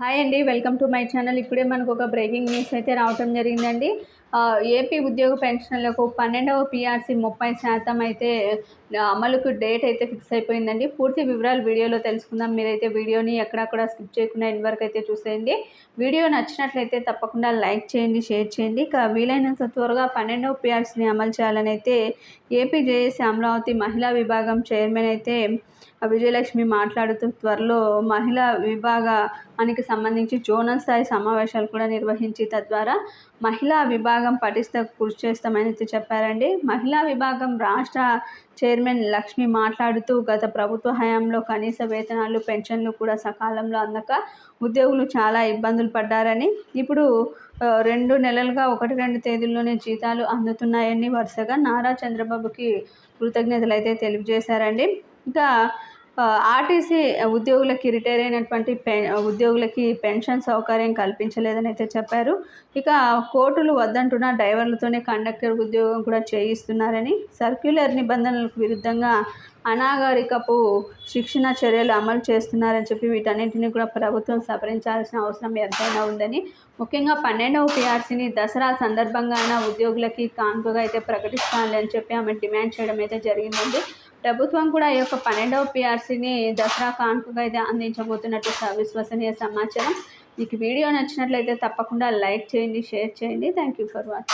Hi అండి welcome to my channel. ఇప్పుడే మనకు ఒక బ్రేకింగ్ న్యూస్ అయితే రావటం జరిగిందండి. ఏపీ ఉద్యోగ పెన్షన్లకు పన్నెండవ పిఆర్సీ ముప్పై శాతం అయితే అమలుకు డేట్ అయితే ఫిక్స్ అయిపోయిందండి. పూర్తి వివరాలు వీడియోలో తెలుసుకుందాం. మీరైతే వీడియోని ఎక్కడక్కడ స్కిప్ చేయకుండా ఎండ్ వరకు అయితే చూసేయండి. వీడియో నచ్చినట్లయితే తప్పకుండా లైక్ చేయండి షేర్ చేయండి. ఇక వీలైనంత త్వరగా పన్నెండవ పీఆర్సీని అమలు చేయాలని అయితే ఏపీ జేఏసీ అమరావతి మహిళా విభాగం చైర్మన్ అయితే విజయలక్ష్మి మాట్లాడుతూ త్వరలో మహిళా విభాగానికి సంబంధించి జోనల్ స్థాయి సమావేశాలు కూడా నిర్వహించి తద్వారా మహిళా విభాగం పటిష్ట కృషి చేస్తామని చెప్పారండి. మహిళా విభాగం రాష్ట్ర చైర్మన్ లక్ష్మి మాట్లాడుతూ గత ప్రభుత్వ హయాంలో కనీస వేతనాలు పెన్షన్లు కూడా సకాలంలో అందక ఉద్యోగులు చాలా ఇబ్బందులు పడ్డారని ఇప్పుడు రెండు నెలలుగా ఒకటి రెండు తేదీల్లోనే జీతాలు అందుతున్నాయని వరుసగా నారా చంద్రబాబుకి కృతజ్ఞతలు అయితే తెలియజేశారండి. ఇంకా ఆర్టీసీ ఉద్యోగులకి రిటైర్ అయినటువంటి పె ఉద్యోగులకి పెన్షన్ సౌకర్యం కల్పించలేదని అయితే చెప్పారు. ఇక కోర్టులు వద్దంటున్న డ్రైవర్లతోనే కండక్టర్ ఉద్యోగం కూడా చేయిస్తున్నారని సర్క్యులర్ నిబంధనలకు విరుద్ధంగా అనాగరికపు శిక్షణ చర్యలు అమలు చేస్తున్నారని చెప్పి వీటన్నింటినీ కూడా ప్రభుత్వం సవరించాల్సిన అవసరం ఎంతైనా ఉందని ముఖ్యంగా పన్నెండవ పిఆర్సీని దసరా సందర్భంగా ఉద్యోగులకి కానుకగా అయితే ప్రకటిస్తానని అని చెప్పి ఆమె డిమాండ్ చేయడం అయితే జరిగిందండి. ప్రభుత్వం కూడా ఈ యొక్క పన్నెండవ పిఆర్సీని దసరా కానుకగా అయితే అందించబోతున్నట్టు విశ్వసనీయ సమాచారం. మీకు వీడియో నచ్చినట్లయితే తప్పకుండా లైక్ చేయండి షేర్ చేయండి. Thank you for watching